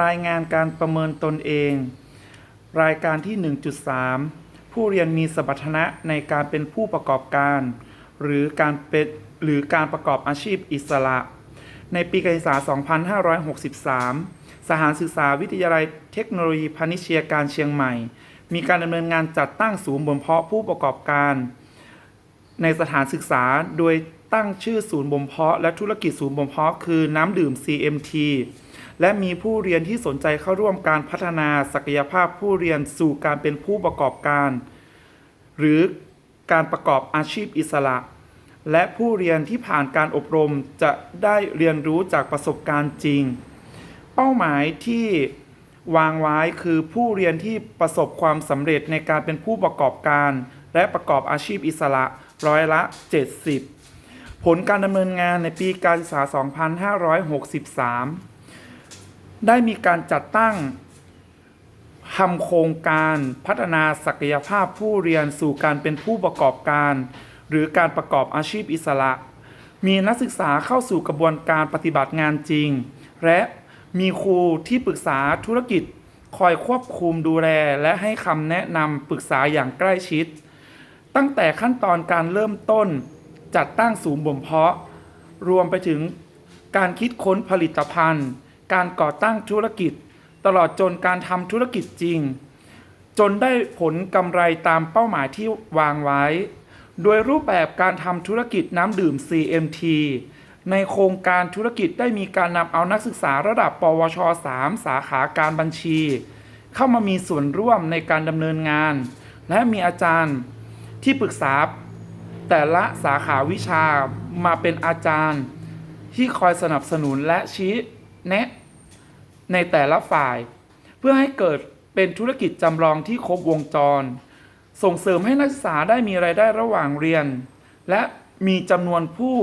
รายงานการประเมินตนเอง รายการที่ 1.3 ผู้เรียนมีสมรรถนะในการเป็นผู้ประกอบการ หรือการเป็นหรือการประกอบอาชีพอิสระ ในปีการศึกษา 2563 สถานศึกษาวิทยาลัยเทคโนโลยีพาณิชยการเชียงใหม่ มีการดำเนินงานจัดตั้งศูนย์บ่มเพาะผู้ประกอบการ ในสถานศึกษาโดยตั้งชื่อศูนย์บ่มเพาะและธุรกิจศูนย์บ่มเพาะคือน้ำดื่ม CMT และมีผู้เรียนที่สนใจเข้าร่วมการพัฒนาศักยภาพผู้เรียนสู่การเป็นผู้ประกอบการ หรือการประกอบอาชีพอิสระ และผู้เรียนที่ผ่านการอบรมจะได้เรียนรู้จากประสบการณ์จริง เป้าหมายที่วางไว้คือผู้เรียนที่ประสบความสำเร็จในการเป็นผู้ประกอบการ และประกอบอาชีพอิสระร้อยละ 70 ผลการดำเนินงานในปีการศึกษา 2563 ได้มีการจัดตั้งทำโครงการพัฒนาศักยภาพผู้เรียนสู่การเป็นผู้ประกอบการ หรือการประกอบอาชีพอิสระ มีนักศึกษาเข้าสู่กระบวนการปฏิบัติงานจริง และมีครูที่ปรึกษาธุรกิจ คอยควบคุมดูแล และให้คำแนะนำปรึกษาอย่างใกล้ชิด ตั้งแต่ขั้นตอนการเริ่มต้น จัดตั้งศูนย์บ่มเพาะ รวมไปถึงการคิดค้นผลิตภัณฑ์ การก่อตั้งธุรกิจ ตลอดจนการทำธุรกิจจริง จนได้ผลกำไรตามเป้าหมายที่วางไว้ โดยรูปแบบการทำธุรกิจน้ำดื่ม CMT ในโครงการธุรกิจได้มีการนำเอานักศึกษาระดับ ปวช 3 สาขาการบัญชี เข้ามามีส่วนร่วมในการดำเนินงาน และมีอาจารย์ที่ปรึกษา แต่ละสาขาวิชามาเป็นอาจารย์ ที่คอยสนับสนุนและชี้ แนะ ในแต่ละฝ่าย เพื่อให้เกิดเป็นธุรกิจจำลองที่ครบวงจร ส่งเสริมให้นักศึกษาได้มีรายได้ระหว่างเรียน และมีจำนวนผู้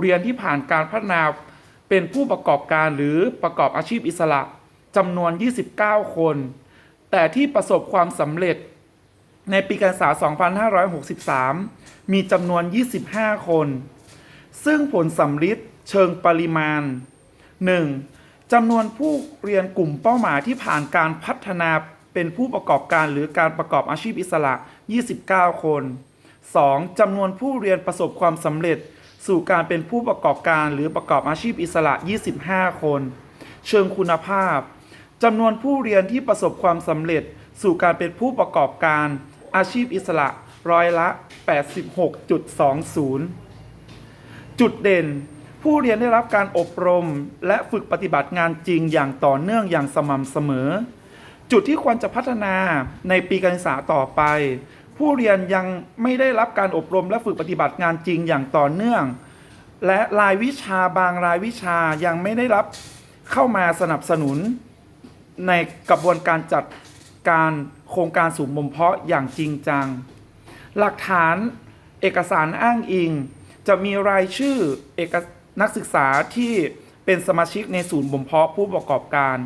เรียนที่ผ่านการพัฒนาเป็นผู้ประกอบการหรือประกอบอาชีพอิสระจำนวน 29 คน แต่ที่ประสบความสำเร็จในปีการศึกษา 2563 มีจำนวน 25 คน ซึ่งผลสำลิดเชิงปริมาณ 1. จำนวนผู้เรียนกลุ่มเป้าหมายที่ผ่านการพัฒนาเป็นผู้ประกอบการหรือการประกอบอาชีพอิสระ 29 คน 2. จำนวนผู้เรียนประสบความสำเร็จ สู่การเป็นผู้ประกอบการหรือประกอบอาชีพอิสระ 25 คน เชิงคุณภาพจำนวนผู้เรียนที่ประสบความสำเร็จ สู่การเป็นผู้ประกอบการ อาชีพอิสระร้อยละ 86.20 จุดเด่น ผู้เรียนได้รับการอบรม และฝึกปฏิบัติงานจริงอย่างต่อเนื่องอย่างสม่ำเสมอ จุดที่ควรจะพัฒนาในปีการศึกษาต่อไป ผู้เรียนยังไม่ได้รับการอบรมและฝึกปฏิบัติงานจริงอย่างต่อเนื่อง และรายวิชาบางรายวิชายังไม่ได้รับเข้ามาสนับสนุน ในกระบวนการจัดการโครงการสูงบ่มเพาะอย่างจริงจัง หลักฐานเอกสารอ้างอิง จะมีรายชื่อเอก นักศึกษาที่เป็นสมาชิกในศูนย์บ่มเพาะผู้ประกอบการ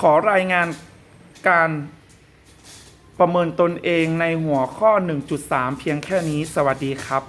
ขอรายงานการประเมินตนเองในหัวข้อ 1.3 เพียงแค่นี้สวัสดีครับ